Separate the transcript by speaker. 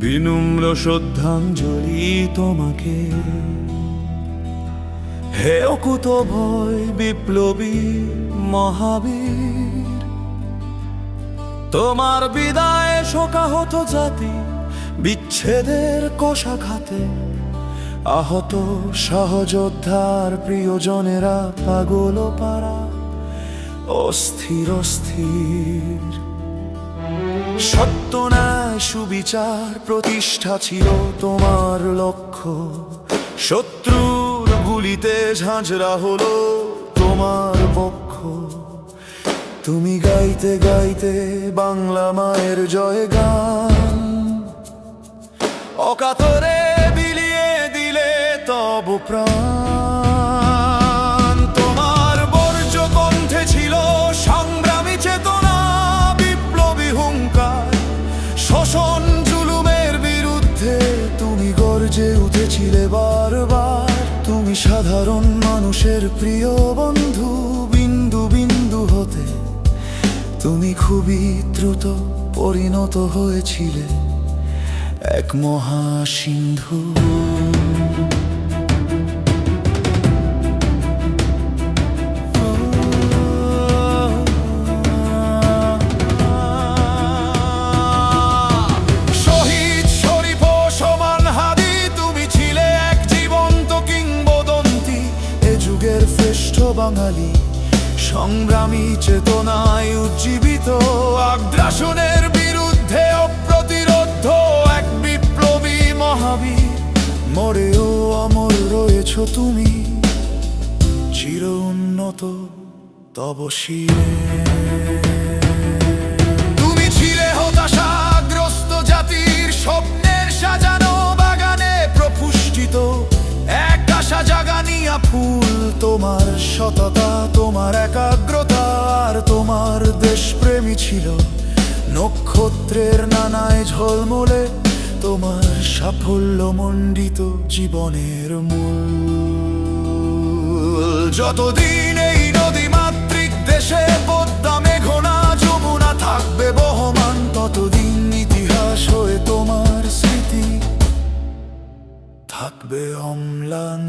Speaker 1: বিনম্র শ্রদ্ধাঞ্জলি তোমাকে হে অকুত ভয় বিপ্লবী মহাবীর তোমার বিদায় শোকাহত জাতি বিচ্ছেদের কষাঘাতে আহত সহযোদ্ধার প্রিয়জনেরা পাগল পারা অস্থির অস্থির। সত্য ন্যায় সুবিচার প্রতিষ্ঠা ছিল তোমার লক্ষ্য। শত্রুর গুলিতে ঝাঁঝরা হলো তোমার পক্ষ। তুমি গাইতে গাইতে বাংলা মায়ের জয় গান। অকাতরে বিলিয়ে দিলে তব প্রাণ। সাধারণ মানুষের প্রিয় বন্ধু বিন্দু বিন্দু হতে তুমি খুবই দ্রুত পরিণত হয়েছিলে। এক মহাসিন্ধু। বাঙালি, সংগ্রামী, চেতনায় উজ্জীবিত, আগ্রাসনের বিরুদ্ধে অপ্রতিরোধ, এক বিপ্লবী মহাবীর। মরেও অমর রয়েছ তুমি চির উন্নত তব তোমার সততা, তোমার একাগ্রতা আর তোমার দেশপ্রেমী ছিল। নক্ষত্রের নানায় ঝলমলে তোমার সাফল্য মণ্ডিত জীবনের মূল। যতদিন এই নদী মাতৃক দেশে পদ্মা, মেঘনা, যমুনা থাকবে বহমান, ততদিন ইতিহাস হয়ে তোমার স্মৃতি থাকবে অম্লান।